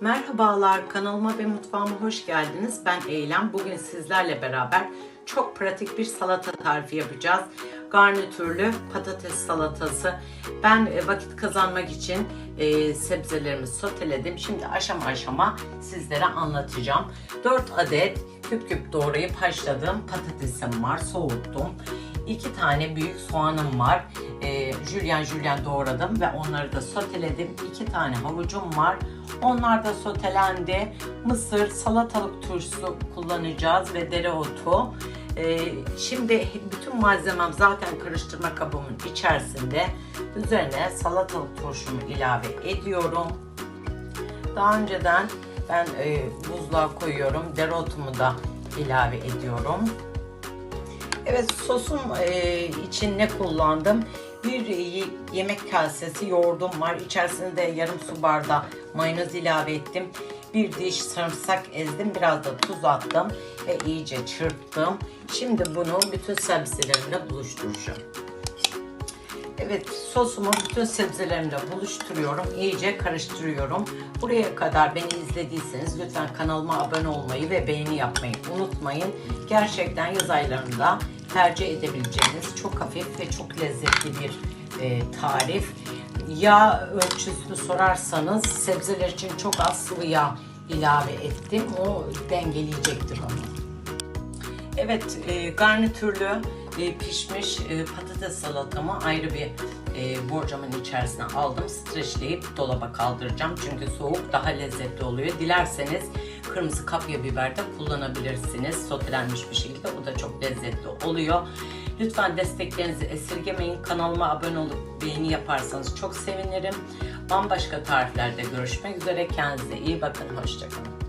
Merhabalar, kanalıma ve mutfağıma hoş geldiniz. Ben Eylem. Bugün sizlerle beraber çok pratik bir salata tarifi yapacağız. Garnitürlü patates salatası. Ben e, vakit kazanmak için e, sebzelerimi soteledim. Şimdi aşama aşama sizlere anlatacağım. 4 adet küp küp doğrayıp haşladığım patatesim var, soğuttum. 2 tane büyük soğanım var. E, jülyen jülyen doğradım ve onları da soteledim. 2 tane havucum var. Onlar da sotelendi. Mısır, salatalık turşusu kullanacağız ve dereotu. Ee, şimdi bütün malzemem zaten karıştırma kabımın içerisinde. Üzerine salatalık turşumu ilave ediyorum. Daha önceden ben e, buzluğa koyuyorum. Dereotumu da ilave ediyorum. Evet sosum e, için ne kullandım? Bir yemek kasesi yoğurdum var. İçerisine de yarım su bardağı mayonez ilave ettim. Bir diş sarımsak ezdim. Biraz da tuz attım ve iyice çırptım. Şimdi bunu bütün sebzelerimle buluşturacağım. Evet sosumu bütün sebzelerimle buluşturuyorum. İyice karıştırıyorum. Buraya kadar beni izlediyseniz lütfen kanalıma abone olmayı ve beğeni yapmayı unutmayın. Gerçekten yaz aylarında tercih edebileceğiniz çok hafif ve çok lezzetli bir e, tarif. Yağ ölçüsünü sorarsanız sebzeler için çok az sıvı yağ ilave ettim. O dengeleyecektir onu. Evet, e, garnitürlü e, pişmiş e, patates salatamı ayrı bir e, borcamın içerisine aldım. Streçleyip dolaba kaldıracağım. Çünkü soğuk daha lezzetli oluyor. Dilerseniz kırmızı kapya biber de kullanabilirsiniz. Sotelenmiş bir şekilde. O da çok lezzetli oluyor. Lütfen desteklerinizi esirgemeyin. Kanalıma abone olup beğeni yaparsanız çok sevinirim. Bambaşka tariflerde görüşmek üzere. Kendinize iyi bakın. Hoşçakalın.